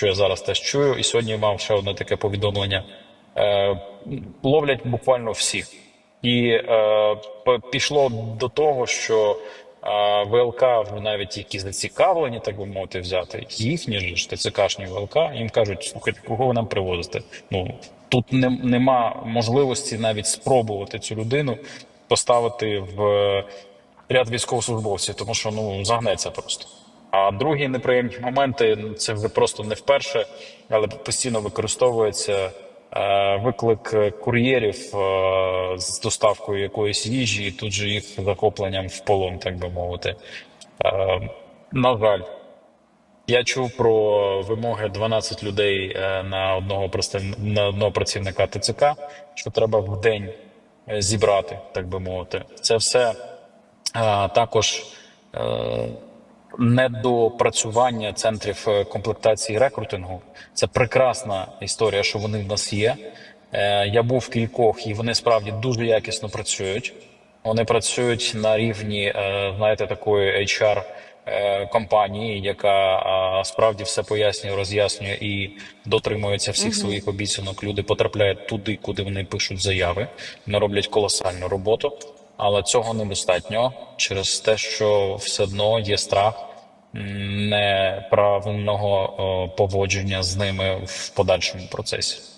що я зараз теж чую. І сьогодні мав ще одне таке повідомлення. Е, ловлять буквально всіх. І е, пішло до того, що е, ВЛК, навіть які зацікавлені, так би мовити, взяти їхні ж ТЦКшні ВЛК, їм кажуть, слухайте, кого ви нам привозите? Ну тут не, нема можливості навіть спробувати цю людину поставити в е, ряд військовослужбовців, тому що ну загнеться просто. А другі неприємні моменти ну, це вже просто не вперше, але постійно використовується е, виклик кур'єрів е, з доставкою якоїсь їжі, і тут же їх захопленням в полон, так би мовити. Е, на жаль, я чув про вимоги 12 людей на одного на одного працівника ТЦК, що треба в день зібрати, так би мовити. Це все також недопрацювання центрів е, комплектації і рекрутингу. Це прекрасна історія, що вони в нас є. Е, я був в кількох, і вони справді дуже якісно працюють. Вони працюють на рівні, е, знаєте, такої HR компанії, яка справді все пояснює, роз'яснює і дотримується всіх своїх обіцянок. Люди потрапляють туди, куди вони пишуть заяви. Вони роблять колосальну роботу, але цього недостатньо через те, що все одно є страх неправильного поводження з ними в подальшому процесі.